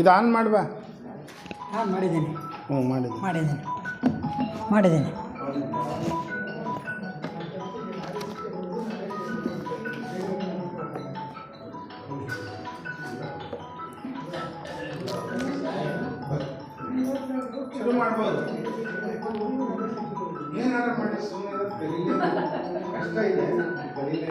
ಇದು ಆನ್ ಮಾಡ್ಬಾ ಹಾಂ ಮಾಡಿದ್ದೀನಿ. ಹ್ಞೂ ಮಾಡಿದ್ದೀನಿ ಮಾಡಿದ್ದೀನಿ. ಮಾಡಿದ್ದೀನಿ. ಶುರು ಮಾಡ್ಬೋದು. ಏನಾರ ಮಾಡಿ ಸುಮ್ಮನೆ ಕಷ್ಟ ಇದೆ ಬರೀಲೇ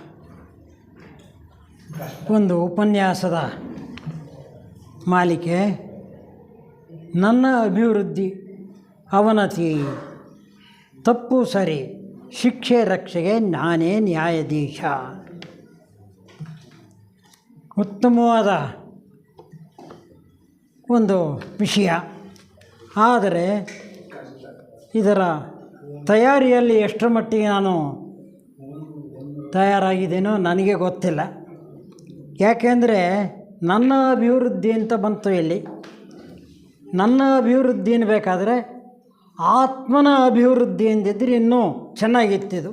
ಒಂದು ಉಪನ್ಯಾಸದ ಮಾಲಿಕೆ. ನನ್ನ ಅಭಿವೃದ್ಧಿ, ಅವನತಿ, ತಪ್ಪು ಸರಿ, ಶಿಕ್ಷೆ ರಕ್ಷೆಗೆ ನಾನೇ ನ್ಯಾಯಾಧೀಶ. ಉತ್ತಮವಾದ ಒಂದು ವಿಷಯ. ಆದರೆ ಇದರ ತಯಾರಿಯಲ್ಲಿ ಎಷ್ಟರ ಮಟ್ಟಿಗೆ ನಾನು ತಯಾರಾಗಿದ್ದೇನೋ ನನಗೆ ಗೊತ್ತಿಲ್ಲ. ಯಾಕೆಂದರೆ ನನ್ನ ಅಭಿವೃದ್ಧಿ ಅಂತ ಬಂತು ಇಲ್ಲಿ. ನನ್ನ ಅಭಿವೃದ್ಧಿ ಬೇಕಾದರೆ ಆತ್ಮನ ಅಭಿವೃದ್ಧಿ ಎಂದಿದ್ದರೆ ಇನ್ನೂ ಚೆನ್ನಾಗಿತ್ತಿದು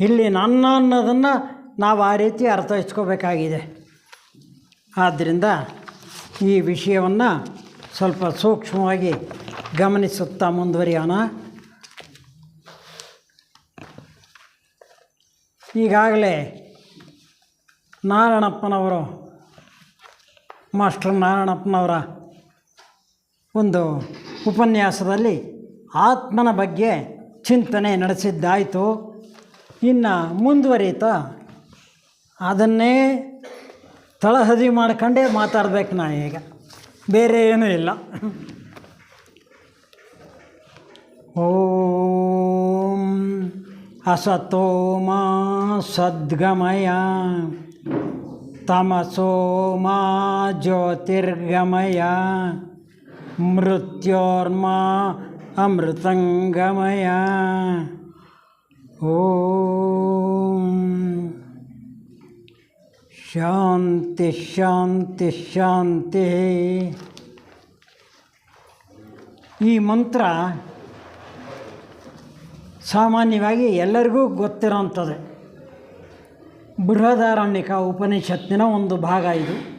ಇಲ್ಲಿ ನನ್ನ ಅನ್ನೋದನ್ನು ನಾವು ಆ ರೀತಿ ಅರ್ಥೈಸ್ಕೋಬೇಕಾಗಿದೆ ಆದ್ದರಿಂದ ಈ ವಿಷಯವನ್ನು ಸ್ವಲ್ಪ ಸೂಕ್ಷ್ಮವಾಗಿ ಗಮನಿಸುತ್ತಾ ಮುಂದುವರಿಯೋಣ. ಈಗಾಗಲೇ ನಾರಾಯಣಪ್ಪನವರು, ಮಾಸ್ಟರ್ ನಾರಾಯಣಪ್ಪನವರ ಒಂದು ಉಪನ್ಯಾಸದಲ್ಲಿ ಆತ್ಮನ ಬಗ್ಗೆ ಚಿಂತನೆ ನಡೆಸಿದ್ದಾಯಿತು. ಇನ್ನು ಮುಂದುವರಿತಾ ಅದನ್ನೇ ತಳಹದಿ ಮಾಡ್ಕೊಂಡೇ ಮಾತಾಡ್ಬೇಕು ನಾ ಈಗ. ಬೇರೆ ಏನೂ ಇಲ್ಲ. ಓಂ ಅಸತೋಮ ಸದ್ಗಮಯ. ತಮಸೋ ಮಾ ಜ್ಯೋತಿರ್ಗಮಯ ಮೃತ್ಯೋರ್ಮಾ ಅಮೃತಂಗಮಯ. ಓಂ. ಶಾಂತಿ ಶಾಂತಿ ಶಾಂತಿ. ಈ ಮಂತ್ರ ಸಾಮಾನ್ಯವಾಗಿ ಎಲ್ಲರಿಗೂ ಗೊತ್ತಿರೋಂಥದ್ದು. ಬೃಹದಾರಣ್ಯಕ ಉಪನಿಷತ್ತಿನ ಒಂದು ಭಾಗ ಇದು.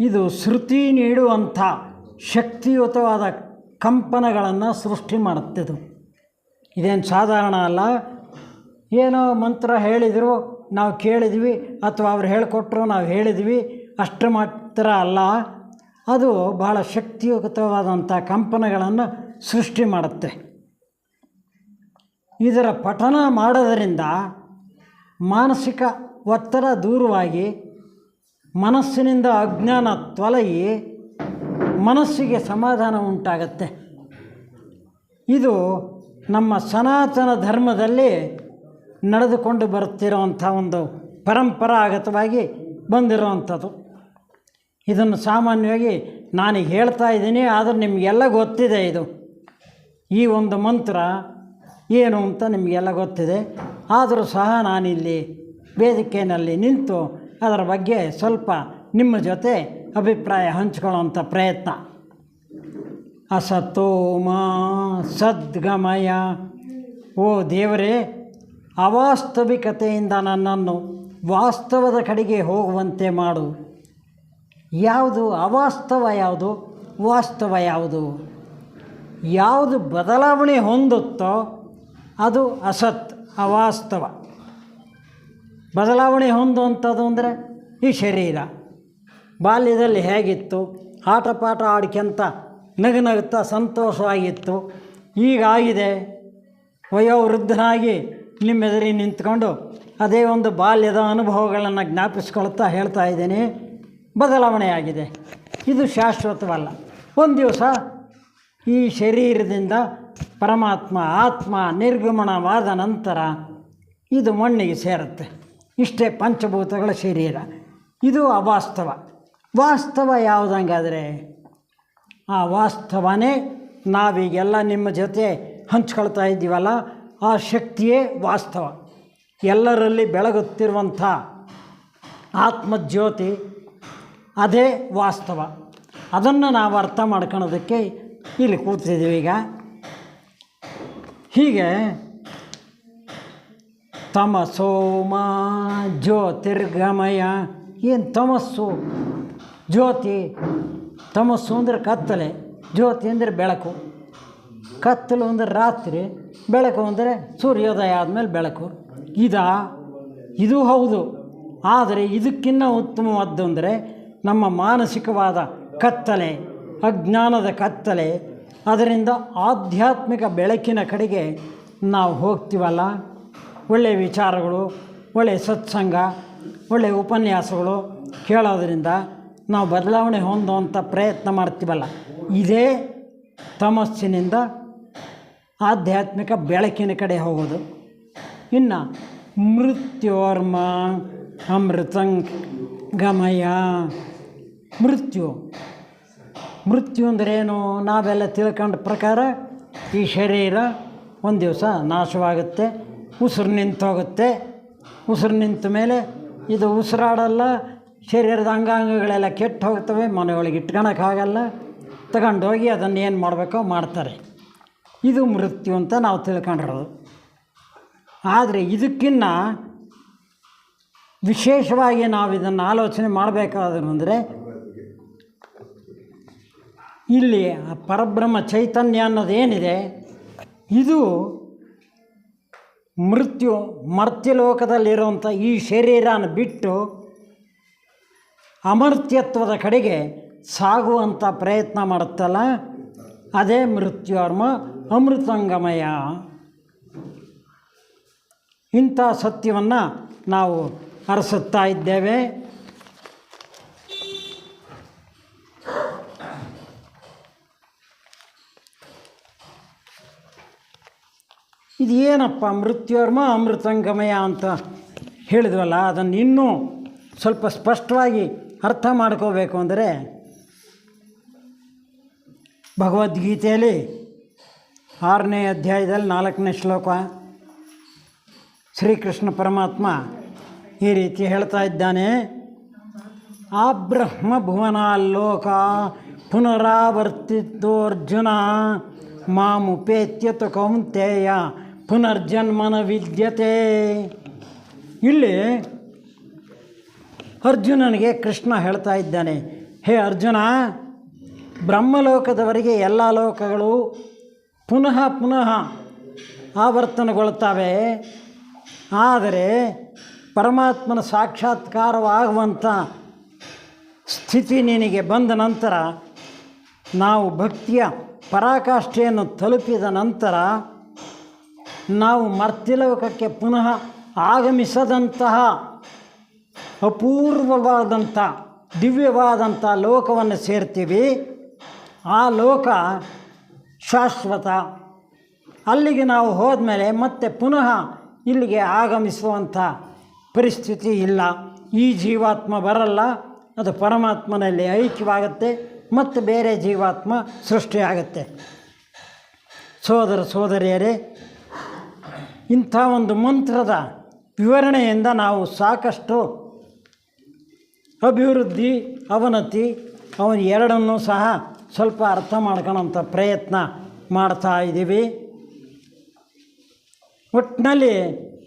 ಇದು ಶ್ರುತಿ ನೀಡುವಂಥ ಶಕ್ತಿಯುತವಾದ ಕಂಪನಗಳನ್ನು ಸೃಷ್ಟಿ ಮಾಡುತ್ತಿದ್ದು ಇದೇನು ಸಾಧಾರಣ ಅಲ್ಲ. ಏನೋ ಮಂತ್ರ ಹೇಳಿದರು ನಾವು ಕೇಳಿದ್ವಿ ಅಥವಾ ಅವ್ರು ಹೇಳಿಕೊಟ್ರು ನಾವು ಹೇಳಿದ್ವಿ ಅಷ್ಟು ಮಾತ್ರ ಅಲ್ಲ. ಅದು ಭಾಳ ಶಕ್ತಿಯುತವಾದಂಥ ಕಂಪನಗಳನ್ನು ಸೃಷ್ಟಿ ಮಾಡುತ್ತೆ. ಇದರ ಪಠನ ಮಾಡೋದರಿಂದ ಮಾನಸಿಕ ಒತ್ತಡ ದೂರವಾಗಿ ಮನಸ್ಸಿನಿಂದ ಅಜ್ಞಾನ ತೊಲಗಿ ಮನಸ್ಸಿಗೆ ಸಮಾಧಾನ ಉಂಟಾಗತ್ತೆ. ಇದು ನಮ್ಮ ಸನಾತನ ಧರ್ಮದಲ್ಲಿ ನಡೆದುಕೊಂಡು ಬರುತ್ತಿರುವಂಥ ಒಂದು ಪರಂಪರಾಗತವಾಗಿ ಬಂದಿರುವಂಥದ್ದು. ಇದನ್ನು ಸಾಮಾನ್ಯವಾಗಿ ನಾನೀಗ ಹೇಳ್ತಾ ಇದ್ದೀನಿ, ಆದರೆ ನಿಮಗೆಲ್ಲ ಗೊತ್ತಿದೆ ಇದು. ಈ ಒಂದು ಮಂತ್ರ ಏನು ಅಂತ ನಿಮಗೆಲ್ಲ ಗೊತ್ತಿದೆ. ಆದರೂ ಸಹ ನಾನಿಲ್ಲಿ ವೇದಿಕೆಯಲ್ಲಿ ನಿಂತು ಅದರ ಬಗ್ಗೆ ಸ್ವಲ್ಪ ನಿಮ್ಮ ಜೊತೆ ಅಭಿಪ್ರಾಯ ಹಂಚ್ಕೊಳ್ಳೋಂಥ ಪ್ರಯತ್ನ. ಅಸತೋಮ ಸದ್ಗಮಯ. ಓ ದೇವರೇ, ಅವಾಸ್ತವಿಕತೆಯಿಂದ ನನ್ನನ್ನು ವಾಸ್ತವದ ಕಡೆಗೆ ಹೋಗುವಂತೆ ಮಾಡು. ಯಾವುದು ಅವಾಸ್ತವ, ಯಾವುದು ವಾಸ್ತವ, ಯಾವುದು? ಯಾವುದು ಬದಲಾವಣೆ ಹೊಂದುತ್ತೋ ಅದು ಅಸತ್, ಅವಾಸ್ತವ. ಬದಲಾವಣೆ ಹೊಂದುವಂಥದ್ದು ಅಂದರೆ ಈ ಶರೀರ. ಬಾಲ್ಯದಲ್ಲಿ ಹೇಗಿತ್ತು? ಆಟ ಪಾಠ ಆಡ್ಕೊಂತ ನಗು ನಗುತ್ತಾ ಸಂತೋಷವಾಗಿತ್ತು. ಈಗ ಆಗಿದೆ ವಯೋವೃದ್ಧನಾಗಿ ನಿಮ್ಮೆದುರಿ ನಿಂತ್ಕೊಂಡು ಅದೇ ಒಂದು ಬಾಲ್ಯದ ಅನುಭವಗಳನ್ನು ಜ್ಞಾಪಿಸ್ಕೊಳ್ತಾ ಹೇಳ್ತಾ ಇದ್ದೀನಿ. ಬದಲಾವಣೆಯಾಗಿದೆ ಇದು ಶಾಶ್ವತವಲ್ಲ. ಒಂದು ದಿವಸ ಈ ಶರೀರದಿಂದ ಪರಮಾತ್ಮ ಆತ್ಮ ನಿರ್ಗಮನವಾದ ನಂತರ ಇದು ಮಣ್ಣಿಗೆ ಸೇರುತ್ತೆ. ಇಷ್ಟೇ ಪಂಚಭೂತಗಳ ಶರೀರ. ಇದು ಅವಾಸ್ತವ. ವಾಸ್ತವ ಯಾವುದಂಗಾದರೆ ಆ ವಾಸ್ತವನೇ ನಾವೀಗೆಲ್ಲ ನಿಮ್ಮ ಜೊತೆ ಹಂಚ್ಕೊಳ್ತಾ ಇದ್ದೀವಲ್ಲ, ಆ ಶಕ್ತಿಯೇ ವಾಸ್ತವ. ಎಲ್ಲರಲ್ಲಿ ಬೆಳಗುತ್ತಿರುವಂಥ ಆತ್ಮಜ್ಯೋತಿ ಅದೇ ವಾಸ್ತವ. ಅದನ್ನು ನಾವು ಅರ್ಥ ಮಾಡ್ಕೊಳೋದಕ್ಕೆ ಇಲ್ಲಿ ಕೂತಿದ್ದೀವಿ ಈಗ. ಹೀಗೆ ತಮಸೋಮ ಜ್ಯೋತಿರ್ಗಮಯ. ಏನು ತಮಸ್ಸು? ಜ್ಯೋತಿ, ತಮಸ್ಸು ಅಂದರೆ ಕತ್ತಲೆ, ಜ್ಯೋತಿ ಅಂದರೆ ಬೆಳಕು. ಕತ್ತಲು ಅಂದರೆ ರಾತ್ರಿ, ಬೆಳಕು ಅಂದರೆ ಸೂರ್ಯೋದಯ ಆದಮೇಲೆ ಬೆಳಕು. ಇದ? ಇದು ಹೌದು. ಆದರೆ ಇದಕ್ಕಿಂತ ಉತ್ತಮವಾದ್ದು ಅಂದರೆ ನಮ್ಮ ಮಾನಸಿಕವಾದ ಕತ್ತಲೆ, ಅಜ್ಞಾನದ ಕತ್ತಲೆ ಅದರಿಂದ ಆಧ್ಯಾತ್ಮಿಕ ಬೆಳಕಿನ ಕಡೆಗೆ ನಾವು ಹೋಗ್ತೀವಲ್ಲ? ಒಳ್ಳೆಯ ವಿಚಾರಗಳು ಒಳ್ಳೆಯ ಸತ್ಸಂಗ ಒಳ್ಳೆಯ ಉಪನ್ಯಾಸಗಳು ಕೇಳೋದ್ರಿಂದ ನಾವು ಬದಲಾವಣೆ ಹೊಂದುವಂಥ ಪ್ರಯತ್ನ ಮಾಡ್ತೀವಲ್ಲ? ಇದೇ ತಮಸ್ಸಿನಿಂದ ಆಧ್ಯಾತ್ಮಿಕ ಬೆಳಕಿನ ಕಡೆ ಹೋಗೋದು. ಇನ್ನು ಮೃತ್ಯೋರ್ಮ ಅಮೃತಂಗ್ ಗಮಯ. ಮೃತ್ಯು ಮೃತ್ಯು ಅಂದ್ರೇನು ನಾವೆಲ್ಲ ತಿಳ್ಕೊಂಡ ಪ್ರಕಾರ ಈ ಶರೀರ ಒಂದು ದಿವಸ ನಾಶವಾಗುತ್ತೆ, ಉಸಿರು ನಿಂತೋಗುತ್ತೆ ಉಸಿರು ನಿಂತ ಮೇಲೆ ಇದು ಉಸಿರಾಡಲ್ಲ, ಶರೀರದ ಅಂಗಾಂಗಗಳೆಲ್ಲ ಕೆಟ್ಟು ಹೋಗ್ತವೆ, ಮನೆಯೊಳಗೆ ಇಟ್ಕೊಳಕ್ಕಾಗಲ್ಲ ತಗೊಂಡೋಗಿ ಅದನ್ನು ಏನು ಮಾಡಬೇಕೋ ಮಾಡ್ತಾರೆ. ಇದು ಮೃತ್ಯು ಅಂತ ನಾವು ತಿಳ್ಕೊಂಡಿರೋದು. ಆದರೆ ಇದಕ್ಕಿನ್ನ ವಿಶೇಷವಾಗಿ ನಾವು ಇದನ್ನು ಆಲೋಚನೆ ಮಾಡಬೇಕಾದ್ರು ಇಲ್ಲಿ ಆ ಪರಬ್ರಹ್ಮ ಚೈತನ್ಯ ಅನ್ನೋದೇನಿದೆ? ಇದು ಮೃತ್ಯು ಮರ್ತ್ಯಲೋಕದಲ್ಲಿರುವಂಥ ಈ ಶರೀರನ ಬಿಟ್ಟು ಅಮರ್ತ್ಯತ್ವದ ಕಡೆಗೆ ಸಾಗುವಂಥ ಪ್ರಯತ್ನ ಮಾಡುತ್ತಲ್ಲ? ಅದೇ ಮೃತ್ಯುರ್ಮ ಅಮೃತಂಗಮಯ. ಇಂಥ ಸತ್ಯವನ್ನು ನಾವು ಅರಸುತ್ತಾ ಇದ್ದೇವೆ. ಇದು ಏನಪ್ಪ ಮೃತ್ಯೋರ್ಮ ಅಮೃತಂಗಮಯ ಅಂತ ಹೇಳಿದ್ವಲ್ಲ ಅದನ್ನು ಇನ್ನೂ ಸ್ವಲ್ಪ ಸ್ಪಷ್ಟವಾಗಿ ಅರ್ಥ ಮಾಡ್ಕೋಬೇಕು ಅಂದರೆ ಭಗವದ್ಗೀತೆಯಲ್ಲಿ ಆರನೇ ಅಧ್ಯಾಯದಲ್ಲಿ ನಾಲ್ಕನೇ ಶ್ಲೋಕ ಶ್ರೀಕೃಷ್ಣ ಪರಮಾತ್ಮ ಈ ರೀತಿ ಹೇಳ್ತಾ ಇದ್ದಾನೆ, ಆ ಬ್ರಹ್ಮ ಭುವನಾಲೋಕ ಪುನರಾವರ್ತಿತೋರ್ಜುನ ಮಾಮುಪೇತ್ಯತು ಕೌಂತೆಯ ಪುನರ್ಜನ್ಮನ ವಿದ್ಯತೆ ಇಲ್ಲಿ ಅರ್ಜುನನಿಗೆ ಕೃಷ್ಣ ಹೇಳ್ತಾ ಇದ್ದಾನೆ, ಹೇ ಅರ್ಜುನ, ಬ್ರಹ್ಮಲೋಕದವರೆಗೆ ಎಲ್ಲ ಲೋಕಗಳು ಪುನಃ ಪುನಃ ಆವರ್ತನಗೊಳ್ತವೆ ಆದರೆ ಪರಮಾತ್ಮನ ಸಾಕ್ಷಾತ್ಕಾರವಾಗುವಂಥ ಸ್ಥಿತಿ ನಿನಗೆ ಬಂದ ನಂತರ ನಾವು ಭಕ್ತಿಯ ಪರಾಕಾಷ್ಠೆಯನ್ನು ತಲುಪಿದ ನಂತರ ನಾವು ಮರ್ತಿಲೋಕಕ್ಕೆ ಪುನಃ ಆಗಮಿಸದಂತಹ ಅಪೂರ್ವವಾದಂಥ, ದಿವ್ಯವಾದಂಥ ಲೋಕವನ್ನು ಸೇರ್ತೀವಿ. ಆ ಲೋಕ ಶಾಶ್ವತ. ಅಲ್ಲಿಗೆ ನಾವು ಹೋದ್ಮೇಲೆ ಮತ್ತೆ ಪುನಃ ಇಲ್ಲಿಗೆ ಆಗಮಿಸುವಂಥ ಪರಿಸ್ಥಿತಿ ಇಲ್ಲ. ಈ ಜೀವಾತ್ಮ ಬರಲ್ಲ. ಅದು ಪರಮಾತ್ಮನಲ್ಲಿ ಐಕ್ಯವಾಗುತ್ತೆ. ಮತ್ತು ಬೇರೆ ಜೀವಾತ್ಮ ಸೃಷ್ಟಿಯಾಗುತ್ತೆ. ಸೋದರ ಸೋದರಿಯರೇ ಇಂಥ ಒಂದು ಮಂತ್ರದ ವಿವರಣೆಯಿಂದ ನಾವು ಸಾಕಷ್ಟು ಅಭಿವೃದ್ಧಿ, ಅವನತಿ, ಅವನ ಎರಡನ್ನೂ ಸಹ ಸ್ವಲ್ಪ ಅರ್ಥ ಮಾಡ್ಕೊಳ್ಳೋಂಥ ಪ್ರಯತ್ನ ಮಾಡ್ತಾ ಇದ್ದೀವಿ. ಒಟ್ಟಿನಲ್ಲಿ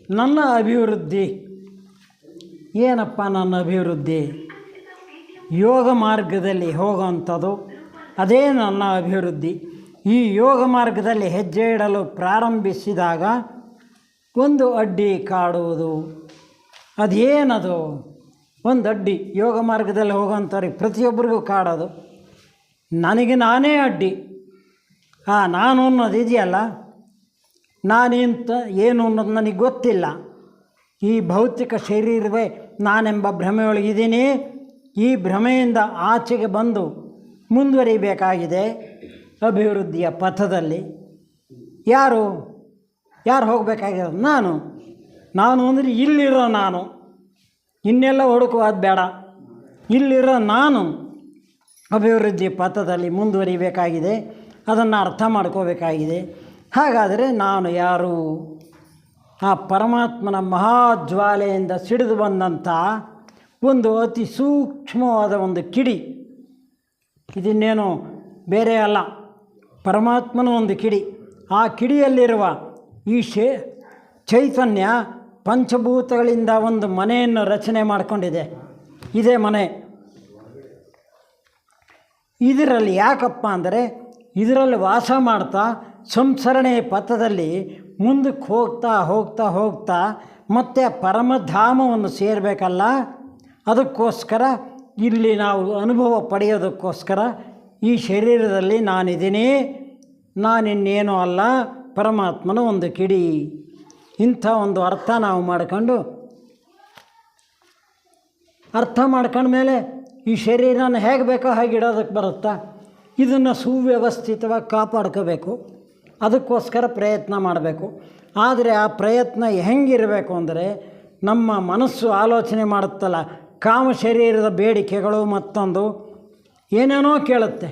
ನನ್ನ ಅಭಿವೃದ್ಧಿ, ಏನಪ್ಪ ನನ್ನ ಅಭಿವೃದ್ಧಿ? ಯೋಗ ಮಾರ್ಗದಲ್ಲಿ ಹೋಗುವಂಥದ್ದು, ಅದೇ ನನ್ನ ಅಭಿವೃದ್ಧಿ. ಈ ಯೋಗ ಮಾರ್ಗದಲ್ಲಿ ಹೆಜ್ಜೆ ಇಡಲು ಪ್ರಾರಂಭಿಸಿದಾಗ ಒಂದು ಅಡ್ಡಿ ಕಾಡುವುದು. ಅದೇನದು? ಒಂದು ಅಡ್ಡಿ. ಯೋಗ ಮಾರ್ಗದಲ್ಲಿ ಹೋಗೋಂಥವ್ರಿಗೆ ಪ್ರತಿಯೊಬ್ಬರಿಗೂ ಕಾಡೋದು. ನನಗೆ ನಾನೇ ಅಡ್ಡಿ. ಆ, ನಾನು ಅನ್ನೋದು ಇದೆಯಲ್ಲ? ನಾನಿಂತ, ಏನು ಅನ್ನೋದು ನನಗೆ ಗೊತ್ತಿಲ್ಲ. ಈ ಭೌತಿಕ ಶರೀರವೇ ನಾನೆಂಬ ಭ್ರಮೆಯೊಳಗಿದ್ದೀನಿ ಈ ಭ್ರಮೆಯಿಂದ ಆಚೆಗೆ ಬಂದು ಮುಂದುವರಿಬೇಕಾಗಿದೆ ಅಭಿವೃದ್ಧಿಯ ಪಥದಲ್ಲಿ. ಯಾರು? ಯಾರು ಹೋಗಬೇಕಾಗಿರೋದು ನಾನು. ನಾನು ಅಂದರೆ ಇಲ್ಲಿರೋ ನಾನು. ಇನ್ನೆಲ್ಲ ಹುಡುಕುವುದು ಬೇಡ. ಇಲ್ಲಿರೋ ನಾನು ಅಭಿವೃದ್ಧಿ ಪಥದಲ್ಲಿ ಮುಂದುವರಿಬೇಕಾಗಿದೆ. ಅದನ್ನು ಅರ್ಥ ಮಾಡ್ಕೋಬೇಕಾಗಿದೆ. ಹಾಗಾದರೆ ನಾನು ಯಾರು? ಆ ಪರಮಾತ್ಮನ ಮಹಾಜ್ವಾಲೆಯಿಂದ ಸಿಡಿದು ಬಂದಂಥ ಒಂದು ಅತಿ ಸೂಕ್ಷ್ಮವಾದ ಒಂದು ಕಿಡಿ. ಇದನ್ನೇನು ಬೇರೆ ಅಲ್ಲ. ಪರಮಾತ್ಮನ ಒಂದು ಕಿಡಿ. ಆ ಕಿಡಿಯಲ್ಲಿರುವ ಈ ಶೇ ಚೈತನ್ಯ ಪಂಚಭೂತಗಳಿಂದ ಒಂದು ಮನೆಯನ್ನು ರಚನೆ ಮಾಡಿಕೊಂಡಿದೆ. ಇದೇ ಮನೆ. ಇದರಲ್ಲಿ ಯಾಕಪ್ಪ ಅಂದರೆ ಇದರಲ್ಲಿ ವಾಸ ಮಾಡ್ತಾ ಸಂಸರಣೆ ಪಥದಲ್ಲಿ ಮುಂದಕ್ಕೆ ಹೋಗ್ತಾ ಹೋಗ್ತಾ ಹೋಗ್ತಾ ಮತ್ತೆ ಪರಮಧಾಮವನ್ನು ಸೇರಬೇಕಲ್ಲ? ಅದಕ್ಕೋಸ್ಕರ ಇಲ್ಲಿ ನಾವು ಅನುಭವ ಪಡೆಯೋದಕ್ಕೋಸ್ಕರ ಈ ಶರೀರದಲ್ಲಿ ನಾನಿದ್ದೀನಿ. ನಾನಿನ್ನೇನೂ ಅಲ್ಲ. ಪರಮಾತ್ಮನ ಒಂದು ಕಿಡಿ. ಇಂಥ ಒಂದು ಅರ್ಥ ನಾವು ಮಾಡ್ಕೊಂಡು ಅರ್ಥ ಮಾಡ್ಕೊಂಡ್ಮೇಲೆ ಈ ಶರೀರನ ಹೇಗೆ ಬೇಕೋ ಹಾಗೆ ಇಡೋದಕ್ಕೆ ಬರುತ್ತಾ? ಇದನ್ನು ಸುವ್ಯವಸ್ಥಿತವಾಗಿ ಕಾಪಾಡ್ಕೋಬೇಕು. ಅದಕ್ಕೋಸ್ಕರ ಪ್ರಯತ್ನ ಮಾಡಬೇಕು. ಆದರೆ ಆ ಪ್ರಯತ್ನ ಹೆಂಗಿರಬೇಕು ಅಂದರೆ ನಮ್ಮ ಮನಸ್ಸು ಆಲೋಚನೆ ಮಾಡುತ್ತಲ್ಲ, ಕಾಮ ಶರೀರದ ಬೇಡಿಕೆಗಳು ಮತ್ತೊಂದು. ಏನೇನೋ ಕೇಳುತ್ತೆ.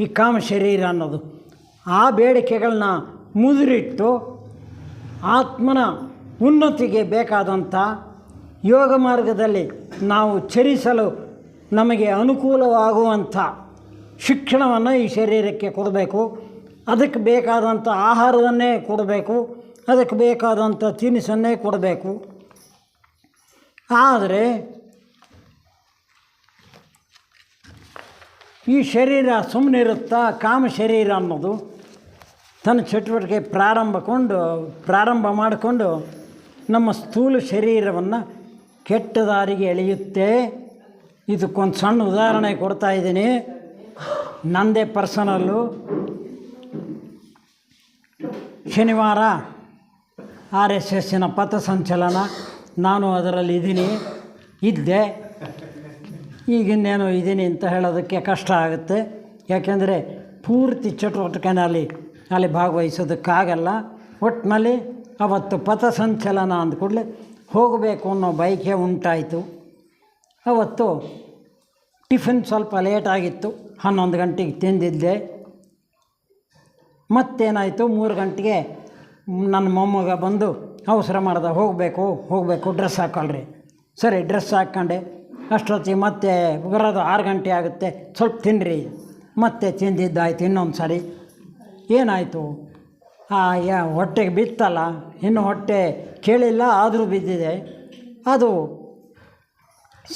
ಈ ಕಾಮ ಶರೀರ ಅನ್ನೋದು. ಆ ಬೇಡಿಕೆಗಳನ್ನ ಮುದುರಿಟ್ಟು ಆತ್ಮನ ಉನ್ನತಿಗೆ ಬೇಕಾದಂಥ ಯೋಗ ಮಾರ್ಗದಲ್ಲಿ ನಾವು ಚರಿಸಲು ನಮಗೆ ಅನುಕೂಲವಾಗುವಂಥ ಶಿಕ್ಷಣವನ್ನು ಈ ಶರೀರಕ್ಕೆ ಕೊಡಬೇಕು. ಅದಕ್ಕೆ ಬೇಕಾದಂಥ ಆಹಾರವನ್ನೇ ಕೊಡಬೇಕು. ಅದಕ್ಕೆ ಬೇಕಾದಂಥ ತಿನಿಸನ್ನೇ ಕೊಡಬೇಕು. ಆದರೆ ಈ ಶರೀರ ಸುಮ್ಮನೆ ಇರುತ್ತಾ ಕಾಮ ಶರೀರ ಅನ್ನೋದು ತನ್ನ ಚಟುವಟಿಕೆ ಪ್ರಾರಂಭಕೊಂಡು, ಪ್ರಾರಂಭ ಮಾಡಿಕೊಂಡು ನಮ್ಮ ಸ್ಥೂಲ ಶರೀರವನ್ನು ಕೆಟ್ಟ ದಾರಿಗೆ ಎಳೆಯುತ್ತೆ. ಇದಕ್ಕೊಂದು ಸಣ್ಣ ಉದಾಹರಣೆ ಕೊಡ್ತಾ ಇದ್ದೀನಿ. ನಂದೇ ಪರ್ಸನಲ್ಲು. ಶನಿವಾರ ಆರ್ ಎಸ್ ಎಸ್ಸಿನ ಪಥಸಂಚಲನ ನಾನು ಅದರಲ್ಲಿ ಇದ್ದೀನಿ. ಇದ್ದೆ. ಈಗಿನ್ನೇನು ಇದ್ದೀನಿ ಅಂತ ಹೇಳೋದಕ್ಕೆ ಕಷ್ಟ ಆಗುತ್ತೆ. ಯಾಕೆಂದರೆ ಪೂರ್ತಿ ಚಟುವಟಿಕೆನಲ್ಲಿ ಅಲ್ಲಿ ಭಾಗವಹಿಸೋದಕ್ಕಾಗಲ್ಲ. ಒಟ್ಟಿನಲ್ಲಿ ಅವತ್ತು ಪಥಸಂಚಲನ ಅಂದ ಕೂಡಲೇ ಹೋಗಬೇಕು ಅನ್ನೋ ಬೈಕೆ ಉಂಟಾಯಿತು. ಅವತ್ತು ಟಿಫಿನ್ ಸ್ವಲ್ಪ ಲೇಟಾಗಿತ್ತು ಹನ್ನೊಂದು ಗಂಟೆಗೆ ತಿಂದಿದ್ದೆ. ಮತ್ತೇನಾಯಿತು? ಮೂರು ಗಂಟೆಗೆ ನನ್ನ ಮೊಮ್ಮಗ ಬಂದು ಅವಸರ ಮಾಡ್ದೆ, ಹೋಗಬೇಕು ಹೋಗಬೇಕು, ಡ್ರೆಸ್ ಹಾಕೊಳ್ರಿ. ಸರಿ, ಡ್ರೆಸ್ ಹಾಕ್ಕೊಂಡೆ. ಅಷ್ಟೊತ್ತಿಗೆ ಮತ್ತೆ ಬರೋದು ಆರು ಗಂಟೆ ಆಗುತ್ತೆ. ಸ್ವಲ್ಪ ತಿನ್ನಿರಿ ಮತ್ತೆ ತಿಂದಿದ್ದಾಯ್ತು ಇನ್ನೊಂದು ಸಾರಿ ಏನಾಯಿತು? ಯಾ ಹೊಟ್ಟೆಗೆ ಬಿತ್ತಲ್ಲ? ಇನ್ನು ಹೊಟ್ಟೆ ಕೇಳಿಲ್ಲ, ಆದರೂ ಬಿದ್ದಿದೆ. ಅದು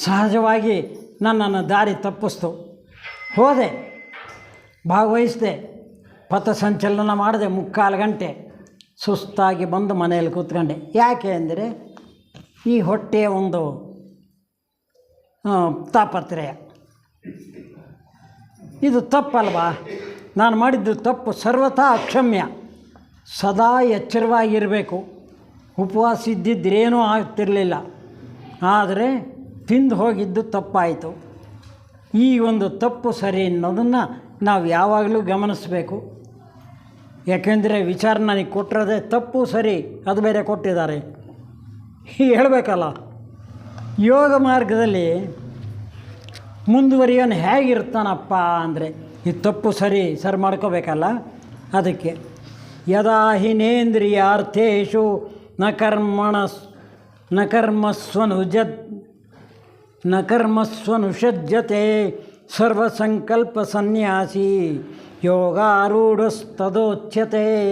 ಸಹಜವಾಗಿ ನನ್ನನ್ನು ದಾರಿ ತಪ್ಪಿಸ್ತು. ಹೋದೆ, ಭಾಗವಹಿಸಿದೆ ಪಥಸಂಚಲನ ಮಾಡಿದೆ ಮುಕ್ಕಾಲು ಗಂಟೆ. ಸುಸ್ತಾಗಿ ಬಂದು ಮನೆಯಲ್ಲಿ ಕೂತ್ಕೊಂಡೆ. ಯಾಕೆ ಅಂದರೆ, ಈ ಹೊಟ್ಟೆಯ ಒಂದು ತಾಪತ್ರಯ. ಇದು ತಪ್ಪಲ್ವಾ? ನಾನು ಮಾಡಿದ್ದು ತಪ್ಪು ಸರ್ವಥಾ ಅಕ್ಷಮ್ಯ. ಸದಾ ಎಚ್ಚರವಾಗಿರಬೇಕು. ಉಪವಾಸ ಇದ್ದಿದ್ದರೇನೂ ಆಗ್ತಿರಲಿಲ್ಲ. ಆದರೆ ತಿಂದು ಹೋಗಿದ್ದು ತಪ್ಪಾಯಿತು. ಈ ಒಂದು ತಪ್ಪು ಸರಿ ಅನ್ನೋದನ್ನು ನಾವು ಯಾವಾಗಲೂ ಗಮನಿಸಬೇಕು. ಯಾಕೆಂದರೆ ವಿಚಾರ ನನಗೆ ಕೊಟ್ಟಿರೋದೇ ತಪ್ಪು ಸರಿ, ಅದು ಬೇರೆ ಕೊಟ್ಟಿದ್ದಾರೆ. ಹೇಳಬೇಕಲ್ಲ. ಯೋಗ ಮಾರ್ಗದಲ್ಲಿ ಮುಂದುವರಿಯೋನು ಹೇಗಿರ್ತಾನಪ್ಪ ಅಂದರೆ ಈ ತಪ್ಪು ಸರಿ ಸರಿ ಮಾಡ್ಕೋಬೇಕಲ್ಲ? ಅದಕ್ಕೆ, ಯದಾ ಹಿನೇಂದ್ರಿಯಾರ್ಥೇಶು ನ ಕರ್ಮಣ ನ ಕರ್ಮಸ್ವನುಜದ್ನ ಸರ್ವಸಂಕಲ್ಪ ಸನ್ಯಾಸಿ ಯೋಗಾರೂಢಸ್ತದೋಚ್ಯತೆ.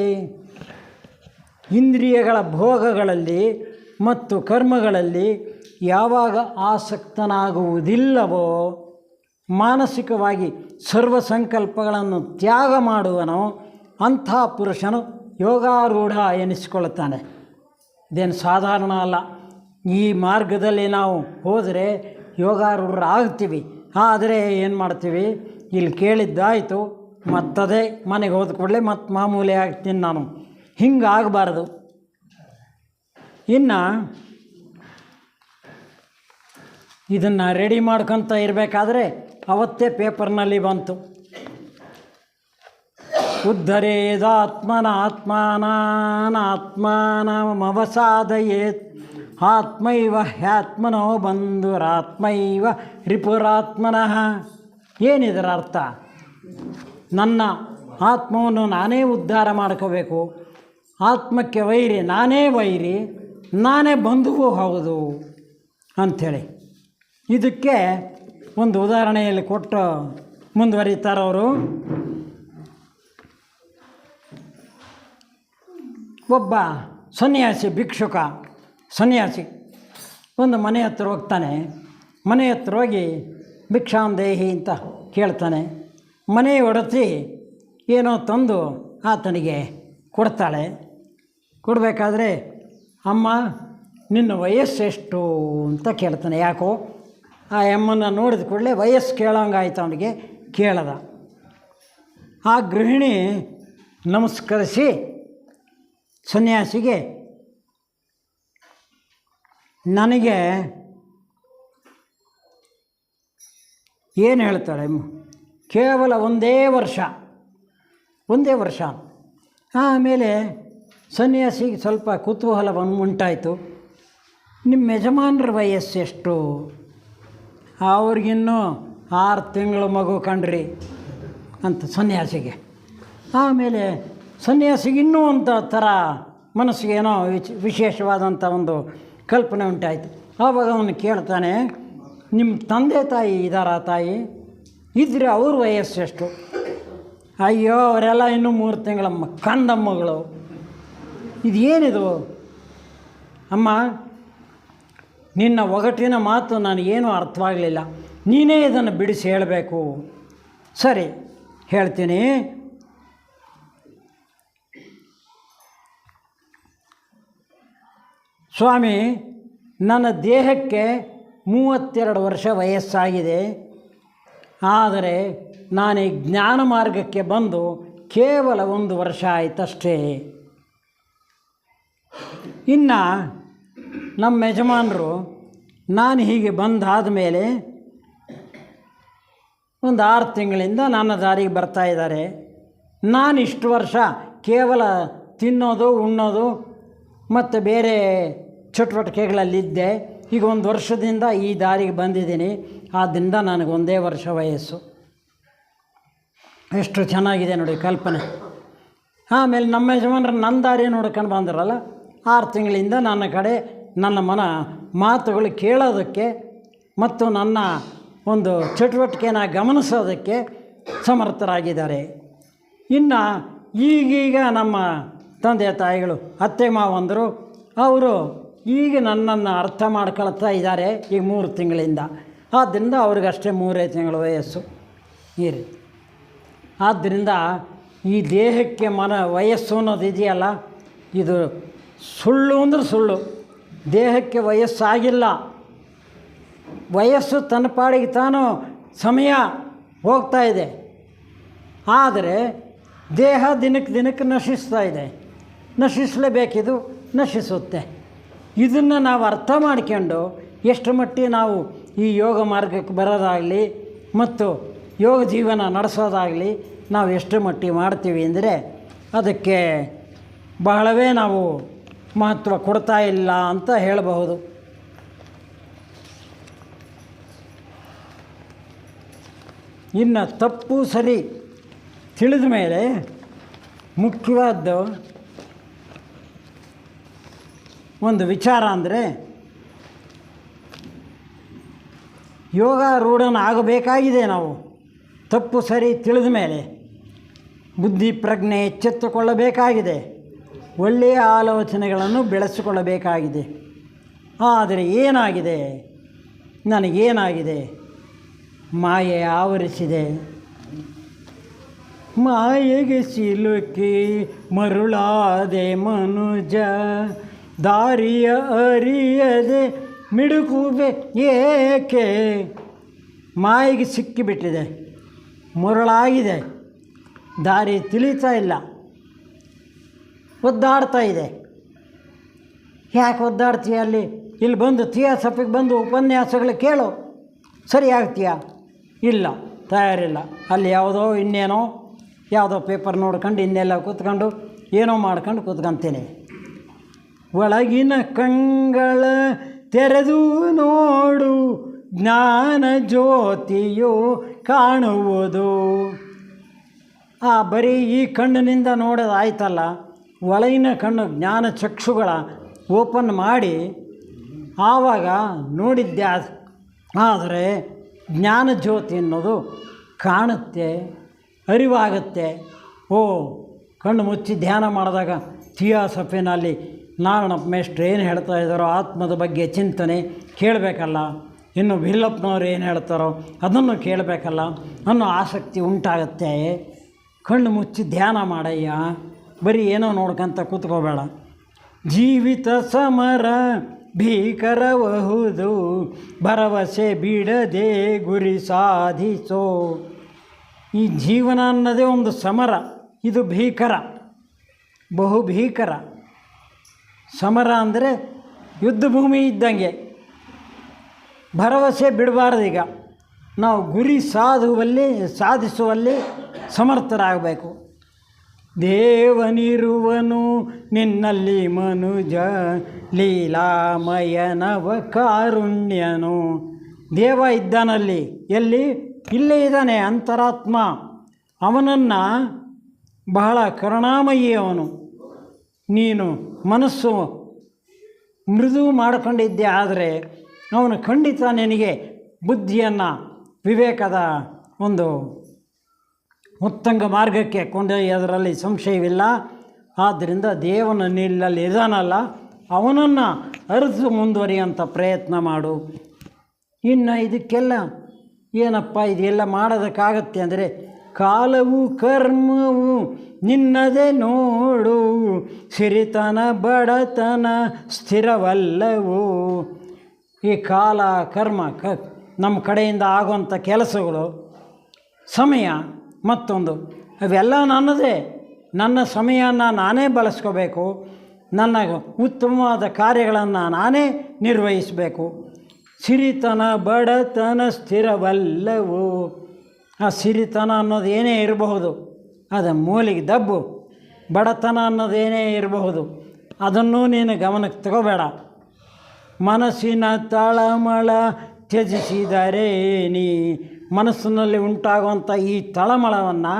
ಇಂದ್ರಿಯಗಳ ಭೋಗಗಳಲ್ಲಿ ಮತ್ತು ಕರ್ಮಗಳಲ್ಲಿ ಯಾವಾಗ ಆಸಕ್ತನಾಗುವುದಿಲ್ಲವೋ ಮಾನಸಿಕವಾಗಿ ಸರ್ವ ಸಂಕಲ್ಪಗಳನ್ನು ತ್ಯಾಗ ಮಾಡುವನು, ಅಂಥ ಪುರುಷನು ಯೋಗಾರೂಢ ಎನಿಸಿಕೊಳ್ಳುತ್ತಾನೆ. ಇದೇನು ಸಾಧಾರಣ ಅಲ್ಲ. ಈ ಮಾರ್ಗದಲ್ಲಿ ನಾವು ಹೋದರೆ ಯೋಗಾರೂಢರು ಆಗ್ತೀವಿ ಆದರೆ ಏನು ಮಾಡ್ತೀವಿ? ಇಲ್ಲಿ ಕೇಳಿದ್ದಾಯಿತು, ಮತ್ತದೇ ಮನೆಗೆ ಹೋದ ಕೂಡಲೇ ಮತ್ತೆ ಮಾಮೂಲಿ ಆಗ್ತೀನಿ ನಾನು. ಹಿಂಗಾಗಬಾರ್ದು. ಇನ್ನು ಇದನ್ನು ರೆಡಿ ಮಾಡ್ಕೊತ ಇರಬೇಕಾದ್ರೆ ಅವತ್ತೇ ಪೇಪರ್ನಲ್ಲಿ ಬಂತು. ಉದ್ಧರೇದಾತ್ಮನ ಆತ್ಮಾನಾತ್ಮಾನಮವಸಾದಯೇತ್ ಆತ್ಮೈವ ಹ್ಯಾತ್ಮನೋ ಬಂಧುರಾತ್ಮೈವ ರಿಪುರಾತ್ಮನಃ. ಏನಿದರ ಅರ್ಥ? ನನ್ನ ಆತ್ಮವನ್ನು ನಾನೇ ಉದ್ಧಾರ ಮಾಡ್ಕೋಬೇಕು. ಆತ್ಮಕ್ಕೆ ವೈರಿ, ನಾನೇ ವೈರಿ, ನಾನೇ ಬಂಧುವೂ ಹೌದು ಅಂಥೇಳಿ. ಇದಕ್ಕೆ ಒಂದು ಉದಾಹರಣೆಯಲ್ಲಿ ಕೊಟ್ಟು ಮುಂದುವರಿತಾರವರು ಒಬ್ಬ ಸನ್ಯಾಸಿ, ಭಿಕ್ಷುಕ, ಸನ್ಯಾಸಿ ಒಂದು ಮನೆ ಹತ್ರ ಹೋಗ್ತಾನೆ. ಮನೆ ಹತ್ರ ಹೋಗಿ ಭಿಕ್ಷಾಂದೇಹಿ ಅಂತ ಕೇಳ್ತಾನೆ. ಮನೆ ಒಡತಿ ಏನೋ ತಂದು ಆತನಿಗೆ ಕೊಡ್ತಾಳೆ. ಕೊಡಬೇಕಾದ್ರೆ, ಅಮ್ಮ, ನಿನ್ನ ವಯಸ್ಸೆಷ್ಟು? ಅಂತ ಕೇಳ್ತಾನೆ. ಯಾಕೋ? ಆ ಎಮ್ಮನ್ನು ನೋಡಿದ ಕೂಡಲೇ ವಯಸ್ಸು ಕೇಳೋಂಗಾಯ್ತು ಅವನಿಗೆ, ಕೇಳದ. ಆ ಗೃಹಿಣಿ ನಮಸ್ಕರಿಸಿ ಸನ್ಯಾಸಿಗೆ, ನನಗೆ ಏನು ಹೇಳ್ತಾಳೆ ಕೇವಲ ಒಂದೇ ವರ್ಷ ಒಂದೇ ವರ್ಷ. ಆಮೇಲೆ ಸನ್ಯಾಸಿಗೆ ಸ್ವಲ್ಪ ಕುತೂಹಲ ಬಂದು ಉಂಟಾಯಿತು. ನಿಮ್ಮ ಯಜಮಾನರ ವಯಸ್ಸು ಎಷ್ಟು ಅವ್ರಿಗಿನ್ನೂ ಆರು ತಿಂಗಳು ಮಗು ಕಂಡ್ರಿ ಅಂತ ಸನ್ಯಾಸಿಗೆ. ಆಮೇಲೆ ಸನ್ಯಾಸಿಗೆ ಇನ್ನೂ ಒಂದು ಥರ ಮನಸ್ಸಿಗೆ ಏನೋ ವಿಚ್ ವಿಶೇಷವಾದಂಥ ಒಂದು ಕಲ್ಪನೆ ಉಂಟಾಯಿತು. ಆವಾಗ ಅವನು ಕೇಳ್ತಾನೆ, ನಿಮ್ಮ ತಂದೆ ತಾಯಿ ಇದ್ದಾರಾ ತಾಯಿ? ಇದ್ರೆ ಅವ್ರ ವಯಸ್ಸು ಎಷ್ಟು ಅಯ್ಯೋ, ಅವರೆಲ್ಲ ಇನ್ನೂ ಮೂರು ತಿಂಗಳಮ್ಮ, ಕಂದಮ್ಮಗಳು. ಇದು ಏನಿದು ಅಮ್ಮ ನಿನ್ನ ಒಗಟಿನ ಮಾತು ನನಗೇನು ಅರ್ಥವಾಗಲಿಲ್ಲ. ನೀನೇ ಇದನ್ನು ಬಿಡಿಸಿ ಹೇಳಬೇಕು. ಸರಿ, ಹೇಳ್ತೀನಿ. ಸ್ವಾಮಿ, ನನ್ನ ದೇಹಕ್ಕೆ ಮೂವತ್ತೆರಡು ವರ್ಷ ವಯಸ್ಸಾಗಿದೆ. ಆದರೆ ನಾನು ಈ ಜ್ಞಾನ ಮಾರ್ಗಕ್ಕೆ ಬಂದು ಕೇವಲ ಒಂದು ವರ್ಷ ಆಯಿತಷ್ಟೇ. ಇನ್ನು ನಮ್ಮ ಯಜಮಾನರು ನಾನು ಹೀಗೆ ಬಂದಾದ ಮೇಲೆ ಒಂದು ಆರು ತಿಂಗಳಿಂದ ನನ್ನ ದಾರಿಗೆ ಬರ್ತಾ ಇದ್ದಾರೆ. ನಾನು ಇಷ್ಟು ವರ್ಷ ಕೇವಲ ತಿನ್ನೋದು, ಉಣ್ಣೋದು ಮತ್ತು ಬೇರೆ ಚಟುವಟಿಕೆಗಳಲ್ಲಿದ್ದೆ. ಈಗ ಒಂದು ವರ್ಷದಿಂದ ಈ ದಾರಿಗೆ ಬಂದಿದ್ದೀನಿ. ಆದ್ದರಿಂದ ನನಗೆ ಒಂದೇ ವರ್ಷ ವಯಸ್ಸು. ಎಷ್ಟು ಚೆನ್ನಾಗಿದೆ ನೋಡಿ ಕಲ್ಪನೆ. ಆಮೇಲೆ ನಮ್ಮ ಯಜಮಾನರು ನನ್ನ ದಾರಿ ನೋಡ್ಕೊಂಡು ಬಂದ್ರಲ್ಲ, ಆರು ತಿಂಗಳಿಂದ ನನ್ನ ಕಡೆ ನನ್ನ ಮನ ಮಾತುಗಳು ಕೇಳೋದಕ್ಕೆ ಮತ್ತು ನನ್ನ ಒಂದು ಚಟುವಟಿಕೆನ ಗಮನಿಸೋದಕ್ಕೆ ಸಮರ್ಥರಾಗಿದ್ದಾರೆ. ಇನ್ನು ಈಗೀಗ ನಮ್ಮ ತಂದೆ ತಾಯಿಗಳು ಅತ್ತೆ ಮಾವಂದರು, ಅವರು ಈಗ ನನ್ನನ್ನು ಅರ್ಥ ಮಾಡ್ಕೊಳ್ತಾ ಇದ್ದಾರೆ ಈಗ ಮೂರು ತಿಂಗಳಿಂದ. ಆದ್ದರಿಂದ ಅವ್ರಿಗಷ್ಟೇ ಮೂರೇ ತಿಂಗಳ ವಯಸ್ಸು. ಈ ರೀತಿ. ಆದ್ದರಿಂದ ಈ ದೇಹಕ್ಕೆ ಮನ ವಯಸ್ಸು ಅನ್ನೋದು ಇದೆಯಲ್ಲ, ಇದು ಸುಳ್ಳು ಅಂದ್ರೆ ಸುಳ್ಳು. ದೇಹಕ್ಕೆ ವಯಸ್ಸಾಗಿಲ್ಲ. ವಯಸ್ಸು ತನ್ನ ಪಾಡಿಗೆ ತಾನು ಸಮಯ ಹೋಗ್ತಾ ಇದೆ. ಆದರೆ ದೇಹ ದಿನಕ್ಕೆ ದಿನಕ್ಕೆ ನಶಿಸ್ತಾ ಇದೆ. ನಶಿಸಲೇಬೇಕಿದು, ನಶಿಸುತ್ತೆ. ಇದನ್ನು ನಾವು ಅರ್ಥ ಮಾಡ್ಕೊಂಡು ಎಷ್ಟು ಮಟ್ಟಿಗೆ ನಾವು ಈ ಯೋಗ ಮಾರ್ಗಕ್ಕೆ ಬರೋದಾಗಲಿ ಮತ್ತು ಯೋಗ ಜೀವನ ನಡೆಸೋದಾಗಲಿ ನಾವು ಎಷ್ಟು ಮಟ್ಟಿಗೆ ಮಾಡ್ತೀವಿ ಅಂದರೆ ಅದಕ್ಕೆ ಬಹಳವೇ ನಾವು ಮಹತ್ವ ಕೊಡ್ತಾ ಇಲ್ಲ ಅಂತ ಹೇಳಬಹುದು. ಇನ್ನು ತಪ್ಪು ಸರಿ ತಿಳಿದ ಮೇಲೆ ಮುಖ್ಯವಾದ್ದು ಒಂದು ವಿಚಾರ ಅಂದರೆ ಯೋಗ ರೂಢನ ಆಗಬೇಕಾಗಿದೆ ನಾವು. ತಪ್ಪು ಸರಿ ತಿಳಿದ ಮೇಲೆ ಬುದ್ಧಿ ಪ್ರಜ್ಞೆ ಎಚ್ಚೆತ್ತುಕೊಳ್ಳಬೇಕಾಗಿದೆ. ಒಳ್ಳೆಯ ಆಲೋಚನೆಗಳನ್ನು ಬೆಳೆಸಿಕೊಳ್ಳಬೇಕಾಗಿದೆ. ಆದರೆ ಏನಾಗಿದೆ? ನನಗೇನಾಗಿದೆ? ಮಾಯೆ ಆವರಿಸಿದೆ. ಮಾಯೆಗೆ ಸಿಲುಕಿ ಮರುಳಾದೆ ಮನುಜ, ದಾರಿಯ ಅರಿಯದೆ ಮಿಡುಕುವೆ ಏಕೆ? ಮಾಯೆಗೆ ಸಿಕ್ಕಿಬಿಟ್ಟಿದೆ, ಮರುಳಾಗಿದೆ. ದಾರಿ ತಿಳಿತಾ ಇಲ್ಲ. ಒದ್ದಾಡ್ತಾ ಇದೆ. ಯಾಕೆ ಒದ್ದಾಡ್ತೀಯ ಅಲ್ಲಿ? ಇಲ್ಲಿ ಬಂದು ಥಿಯಾಸಫಿಗೆ ಬಂದು ಉಪನ್ಯಾಸಗಳು ಕೇಳು. ಸರಿ ಆಗ್ತೀಯಾ ಇಲ್ಲ, ತಯಾರಿಲ್ಲ. ಅಲ್ಲಿ ಯಾವುದೋ ಇನ್ನೇನೋ, ಯಾವುದೋ ಪೇಪರ್ ನೋಡ್ಕೊಂಡು ಇನ್ನೆಲ್ಲ ಕೂತ್ಕೊಂಡು, ಏನೋ ಮಾಡ್ಕೊಂಡು ಕೂತ್ಕೊಂತೀನಿ. ಒಳಗಿನ ಕಂಗಳ ತೆರೆದು ನೋಡು, ಜ್ಞಾನ ಜ್ಯೋತಿಯು ಕಾಣುವುದು. ಆ ಬರೀ ಈ ಕಣ್ಣಿನಿಂದ ನೋಡೋದಾಯ್ತಲ್ಲ ಒಳಗಿನ ಕಣ್ಣು ಜ್ಞಾನ ಚಕ್ಷುಗಳ ಓಪನ್ ಮಾಡಿ ಆವಾಗ ನೋಡಿದ್ದೆ ಆದ್- ಆದರೆ ಜ್ಞಾನ ಜ್ಯೋತಿ ಅನ್ನೋದು ಕಾಣುತ್ತೆ, ಅರಿವಾಗುತ್ತೆ. ಓ, ಕಣ್ಣು ಮುಚ್ಚಿ ಧ್ಯಾನ ಮಾಡಿದಾಗ ಥಿಯಾಸಫಿನಲ್ಲಿ ನಾರಾಯಣಪ್ಪ ಮೇಷ್ಟ್ರು ಏನು ಹೇಳ್ತಾ ಇದ್ದಾರೋ, ಆತ್ಮದ ಬಗ್ಗೆ ಚಿಂತನೆ ಕೇಳಬೇಕಲ್ಲ. ಇನ್ನು ಬಿಲ್ಲಪ್ಪನವ್ರು ಏನು ಹೇಳ್ತಾರೋ ಅದನ್ನು ಕೇಳಬೇಕಲ್ಲ. ಅನ್ನೋ ಆಸಕ್ತಿ ಉಂಟಾಗತ್ತೆ. ಕಣ್ಣು ಮುಚ್ಚಿ ಧ್ಯಾನ ಮಾಡಯ್ಯ. ಬರೀ ಏನೋ ನೋಡ್ಕೊಂತ ಕೂತ್ಕೋಬೇಡ. ಜೀವಿತ ಸಮರ ಭೀಕರಬಹುದು ಭರವಸೆ ಬಿಡದೆ ಗುರಿ ಸಾಧಿಸೋ. ಈ ಜೀವನ ಅನ್ನೋದೇ ಒಂದು ಸಮರ, ಇದು ಭೀಕರ, ಬಹು ಭೀಕರ. ಸಮರ ಅಂದರೆ ಯುದ್ಧ ಭೂಮಿ ಇದ್ದಂಗೆ. ಭರವಸೆ ಈಗ. ನಾವು ಗುರಿ ಸಾಧುವಲ್ಲಿ, ಸಾಧಿಸುವಲ್ಲಿ ಸಮರ್ಥರಾಗಬೇಕು. ದೇವನಿರುವನು ನಿನ್ನಲ್ಲಿ ಮನುಜ ಲೀಲಾಮಯನವ ಕಾರುಣ್ಯನು. ದೇವ ಇದ್ದನಲ್ಲಿ, ಎಲ್ಲಿ? ಇಲ್ಲೇ ಇದ್ದಾನೆ ಅಂತರಾತ್ಮ. ಅವನನ್ನು ಬಹಳ ಕರುಣಾಮಯಿ ಅವನು. ನೀನು ಮನಸ್ಸು ಮೃದು ಮಾಡಿಕೊಂಡಿದ್ದೆ ಆದರೆ ಅವನು ಖಂಡಿತ ನಿನಗೆ ಬುದ್ಧಿಯನ್ನು, ವಿವೇಕದ ಒಂದು ಉತ್ತಂಗ ಮಾರ್ಗಕ್ಕೆ ಕೊಂಡೊಯ್ಯೋದರಲ್ಲಿ ಸಂಶಯವಿಲ್ಲ. ಆದ್ದರಿಂದ ದೇವನ ನಿಲ್ಲಲ್ಲಿ ಇದಾನಲ್ಲ, ಅವನನ್ನು ಅರಿತು ಮುಂದುವರಿಯುವಂಥ ಪ್ರಯತ್ನ ಮಾಡು. ಇನ್ನು ಇದಕ್ಕೆಲ್ಲ ಏನಪ್ಪ, ಇದೆಲ್ಲ ಮಾಡೋದಕ್ಕಾಗತ್ತೆ ಅಂದರೆ, ಕಾಲವು ಕರ್ಮವು ನಿನ್ನದೇ ನೋಡು. ಸಿರಿತನ, ಬಡತನ ಸ್ಥಿರವಲ್ಲವು. ಈ ಕಾಲ, ಕರ್ಮ, ಕ ನಮ್ಮ ಕಡೆಯಿಂದ ಆಗುವಂಥ ಕೆಲಸಗಳು, ಸಮಯ ಮತ್ತೊಂದು ಅವೆಲ್ಲ ನನ್ನದೇ. ನನ್ನ ಸಮಯನ ನಾನೇ ಬಳಸ್ಕೋಬೇಕು. ನನ್ನ ಉತ್ತಮವಾದ ಕಾರ್ಯಗಳನ್ನು ನಾನೇ ನಿರ್ವಹಿಸಬೇಕು. ಸಿರಿತನ ಬಡತನ ಸ್ಥಿರವಲ್ಲವು? ಆ ಸಿರಿತನ ಅನ್ನೋದು ಏನೇ ಇರಬಹುದು, ಅದು ಮೂಲಿಗೆ ದಬ್ಬು. ಬಡತನ ಅನ್ನೋದೇನೇ ಇರಬಹುದು, ಅದನ್ನು ನೀನು ಗಮನಕ್ಕೆ ತಗೋಬೇಡ. ಮನಸ್ಸಿನ ತಳಮಳ ತ್ಯಜಿಸಿದರೆ ನೀ ಮನಸ್ಸಿನಲ್ಲಿ ಉಂಟಾಗುವಂಥ ಈ ತಳಮಳವನ್ನು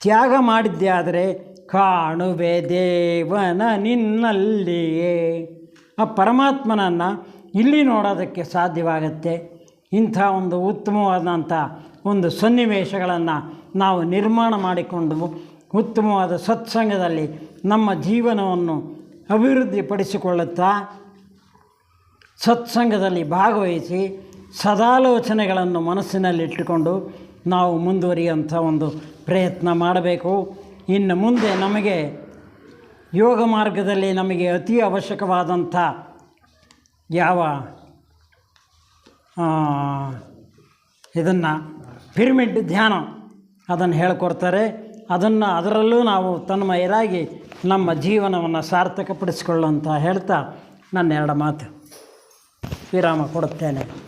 ತ್ಯಾಗ ಮಾಡಿದ್ದೆ ಆದರೆ ಕಾಣುವೆ ದೇವನ ನಿನ್ನಲ್ಲಿಯೇ. ಆ ಪರಮಾತ್ಮನನ್ನು ಇಲ್ಲಿ ನೋಡೋದಕ್ಕೆ ಸಾಧ್ಯವಾಗತ್ತೆ. ಇಂಥ ಒಂದು ಉತ್ತಮವಾದಂಥ ಒಂದು ಸನ್ನಿವೇಶಗಳನ್ನು ನಾವು ನಿರ್ಮಾಣ ಮಾಡಿಕೊಂಡು ಉತ್ತಮವಾದ ಸತ್ಸಂಗದಲ್ಲಿ ನಮ್ಮ ಜೀವನವನ್ನು ಅಭಿವೃದ್ಧಿಪಡಿಸಿಕೊಳ್ಳುತ್ತಾ ಸತ್ಸಂಗದಲ್ಲಿ ಭಾಗವಹಿಸಿ ಸದಾಲೋಚನೆಗಳನ್ನು ಮನಸ್ಸಿನಲ್ಲಿಟ್ಟುಕೊಂಡು ನಾವು ಮುಂದುವರಿಯುವಂಥ ಒಂದು ಪ್ರಯತ್ನ ಮಾಡಬೇಕು. ಇನ್ನು ಮುಂದೆ ನಮಗೆ ಯೋಗ ಮಾರ್ಗದಲ್ಲಿ ನಮಗೆ ಅತಿ ಅವಶ್ಯಕವಾದಂಥ ಯಾವ ಇದನ್ನು ಪಿರಮಿಡ್ ಧ್ಯಾನ ಅದನ್ನು ಹೇಳ್ಕೊಡ್ತಾರೆ. ಅದನ್ನು ಅದರಲ್ಲೂ ನಾವು ತನ್ಮಯರಾಗಿ ನಮ್ಮ ಜೀವನವನ್ನು ಸಾರ್ಥಕಪಡಿಸಿಕೊಳ್ಳುವಂತ ಹೇಳ್ತಾ ನನ್ನ ಎರಡು ಮಾತು ವಿರಾಮ ಕೊಡುತ್ತೇನೆ.